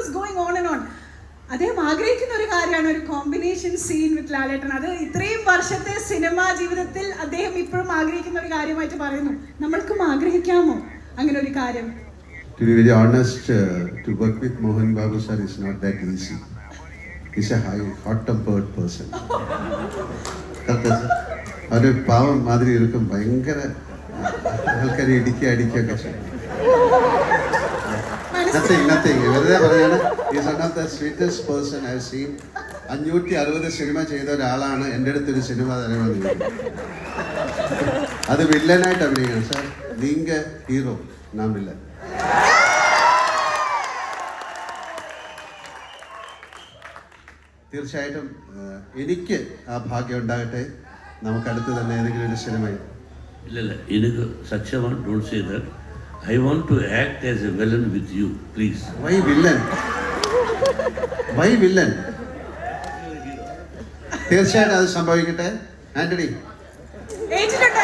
Was going on and on അദ്ദേഹം ആഗ്രഹിക്കുന്ന ഒരു കാര്യമാണ് ഒരു കോമ്പിനേഷൻ സീൻ വിത്ത് ലാലേട്ടൻ അത് ഇത്രയും വർഷത്തെ സിനിമാ ജീവിതത്തിൽ അദ്ദേഹം ഇപ്പോഴും ആഗ്രഹിക്കുന്ന ഒരു കാര്യമായിട്ട് പറയുന്നു. നമ്മൾക്കും ആഗ്രഹിക്കാമോ അങ്ങനെ ഒരു കാര്യം? To be very honest, uh, to work with Mohan Babu sir is not that easy. He's a high, hot-tempered person. അവർ പാവം മാതിരി ഇരിക്കും. ഭയങ്കര ആൾക്കാരെ ഇടിക്കുക അടിക്കുകയൊക്കെ ചെയ്യും. നത്തിങ് നത്തിങ് വെറുതെ പറയാണ് is one of the sweetest person I seen അഞ്ഞൂറ്റി അറുപത് സിനിമ ചെയ്ത ഒരാളാണ് എന്റെ അടുത്ത് ഒരു സിനിമ തരണമെന്ന് അത് വില്ലനായിട്ട് അഭിനയിക്കണം സാർ നീങ്ക ഹീറോ നാം വില്ലൻ. തീർച്ചയായിട്ടും എനിക്ക് ആ ഭാഗ്യം ഉണ്ടാകട്ടെ. നമുക്കടുത്ത് തന്നെ ഏതെങ്കിലും ഒരു സിനിമയിൽ ഇല്ലല്ല എനിക്ക് സത്യമാണ് ഡോൺസ് ചെയ്താൽ I want to act as a villain with you, please. Why villain? Why villain? തീർച്ചയായിട്ടും അത് സംഭവിക്കട്ടെ ആന്റണി ഏറ്റിട്ടുണ്ട്